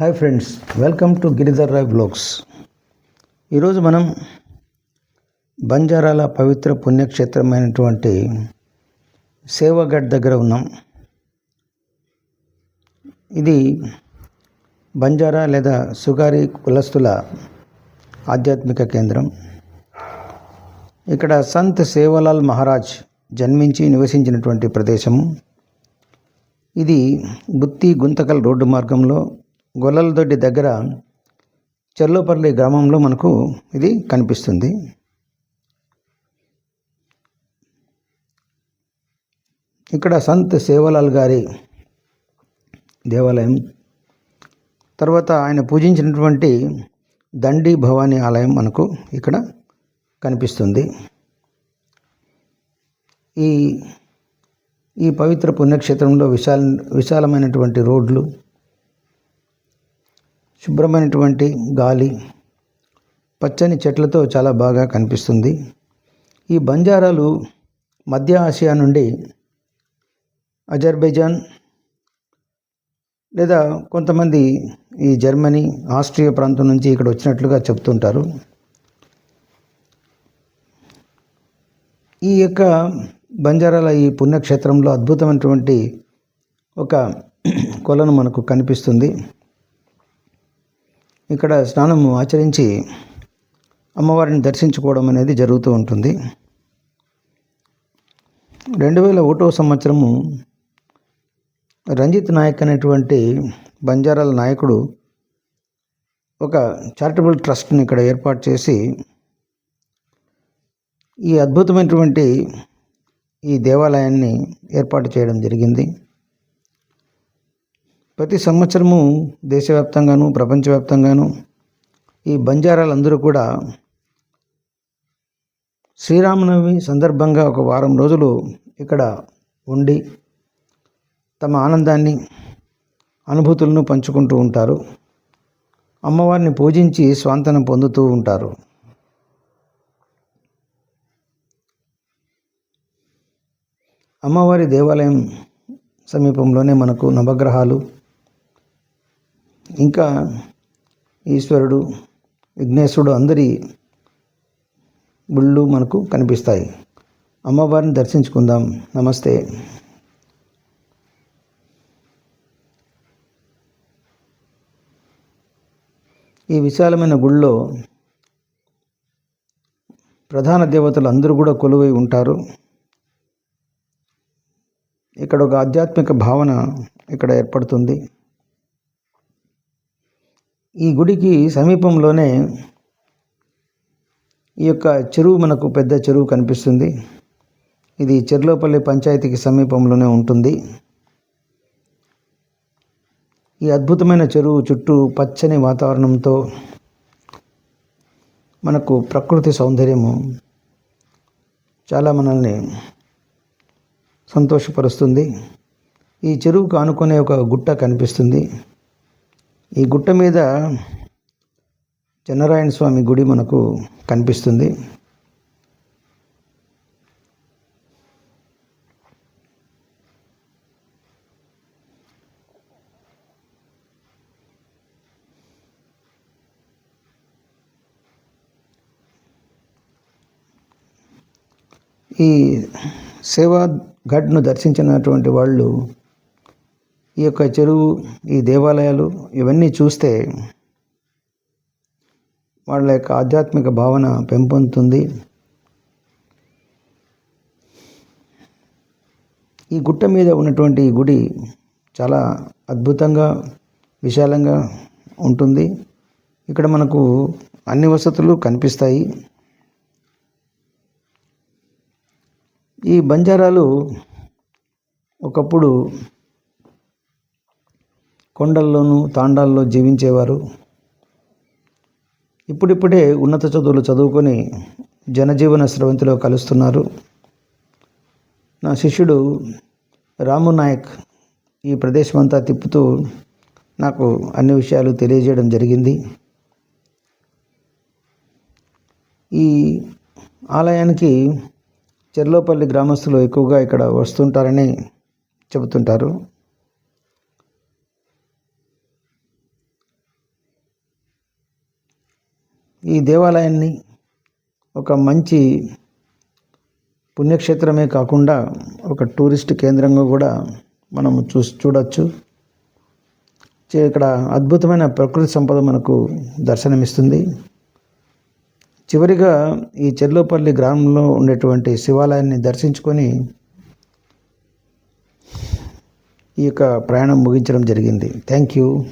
Hi friends welcome to Giridhar Rai blogs ఈరోజు మనం బంజారాల పవిత్ర పుణ్యక్షేత్రమైనటువంటి సేవాగఢ్ దగ్గర ఉన్నాం. ఇది బంజారా లేదా సుగారి కులస్తుల ఆధ్యాత్మిక కేంద్రం. ఇక్కడ సంత్ సేవలాల్ మహారాజ్ జన్మించి నివసించినటువంటి ప్రదేశము. ఇది గుత్తి గుంతకల్ రోడ్డు మార్గంలో గొల్లలదొడ్డి దగ్గర చెర్లోపల్లి గ్రామంలో మనకు ఇది కనిపిస్తుంది. ఇక్కడ సంత్ సేవలాల్ గారి దేవాలయం తర్వాత ఆయన పూజించినటువంటి దండి భవానీ ఆలయం మనకు ఇక్కడ కనిపిస్తుంది. ఈ ఈ పవిత్ర పుణ్యక్షేత్రంలో విశాల విశాలమైనటువంటి రోడ్లు శుభ్రమైనటువంటి గాలి పచ్చని చెట్లతో చాలా బాగా కనిపిస్తుంది. ఈ బంజారాలు మధ్య ఆసియా నుండి అజర్బైజాన్ లేదా కొంతమంది ఈ జర్మనీ ఆస్ట్రియా ప్రాంతం నుంచి ఇక్కడ వచ్చినట్లుగా చెప్తుంటారు. ఈ యొక్క బంజారాల ఈ పుణ్యక్షేత్రంలో అద్భుతమైనటువంటి ఒక కొలను మనకు కనిపిస్తుంది. ఇక్కడ స్నానము ఆచరించి అమ్మవారిని దర్శించుకోవడం అనేది జరుగుతూ ఉంటుంది. రెండు వేల ఒకటో సంవత్సరము రంజిత్ నాయక్ అనేటువంటి బంజారాల నాయకుడు ఒక చారిటబుల్ ట్రస్ట్ని ఇక్కడ ఏర్పాటు చేసి ఈ అద్భుతమైనటువంటి ఈ దేవాలయాన్ని ఏర్పాటు చేయడం జరిగింది. ప్రతి సంవత్సరము దేశవ్యాప్తంగాను ప్రపంచవ్యాప్తంగాను ఈ బంజారాలందరూ కూడా శ్రీరామనవమి సందర్భంగా ఒక వారం రోజులు ఇక్కడ ఉండి తమ ఆనందాన్ని అనుభూతులను పంచుకుంటూ ఉంటారు. అమ్మవారిని పూజించి స్వాంతనం పొందుతూ ఉంటారు. అమ్మవారి దేవాలయం సమీపంలోనే మనకు నవగ్రహాలు ఇంకా ఈశ్వరుడు విఘ్నేశ్వరుడు అందరి గుళ్ళు మనకు కనిపిస్తాయి. అమ్మవారిని దర్శించుకుందాం. నమస్తే. ఈ విశాలమైన గుళ్ళో ప్రధాన దేవతలు అందరూ కూడా కొలువై ఉంటారు. ఇక్కడ ఒక ఆధ్యాత్మిక భావన ఇక్కడ ఏర్పడుతుంది. ఈ గుడికి సమీపంలోనే ఈ యొక్క చెరువు మనకు పెద్ద చెరువు కనిపిస్తుంది. ఇది చెర్లోపల్లి పంచాయతీకి సమీపంలోనే ఉంటుంది. ఈ అద్భుతమైన చెరువు చుట్టూ పచ్చని వాతావరణంతో మనకు ప్రకృతి సౌందర్యము చాలా మనల్ని సంతోషపరుస్తుంది. ఈ చెరువుకు ఆనుకునే ఒక గుట్ట కనిపిస్తుంది. ఈ గుట్ట మీద చెన్నరాయణ స్వామి గుడి మనకు కనిపిస్తుంది. ఈ సేవా ఘట్ను దర్శించినటువంటి వాళ్ళు ఈ యొక్క చెరువు ఈ దేవాలయాలు ఇవన్నీ చూస్తే వాళ్ళ యొక్క ఆధ్యాత్మిక భావన పెంపొందుతుంది. ఈ గుట్ట మీద ఉన్నటువంటి ఈ గుడి చాలా అద్భుతంగా విశాలంగా ఉంటుంది. ఇక్కడ మనకు అన్ని వసతులు కనిపిస్తాయి. ఈ బంజారాలు ఒకప్పుడు కొండల్లోనూ తాండాల్లో జీవించేవారు. ఇప్పుడిప్పుడే ఉన్నత చదువులు చదువుకొని జనజీవన స్రవంతిలో కలుస్తున్నారు. నా శిష్యుడు రాము నాయక్ ఈ ప్రదేశం అంతా తిప్పుతూ నాకు అన్ని విషయాలు తెలియజేయడం జరిగింది. ఈ ఆలయానికి చెర్లోపల్లి గ్రామస్తులు ఎక్కువగా ఇక్కడ వస్తుంటారని చెబుతుంటారు. ఈ దేవాలయాన్ని ఒక మంచి పుణ్యక్షేత్రమే కాకుండా ఒక టూరిస్ట్ కేంద్రంగా కూడా మనము చూసి చూడవచ్చు చే- ఇక్కడ అద్భుతమైన ప్రకృతి సంపద మనకు దర్శనమిస్తుంది. చివరిగా ఈ చెర్లోపల్లి గ్రామంలో ఉండేటువంటి శివాలయాన్ని దర్శించుకొని ఈ యొక్క ప్రయాణం ముగించడం జరిగింది. Thank you.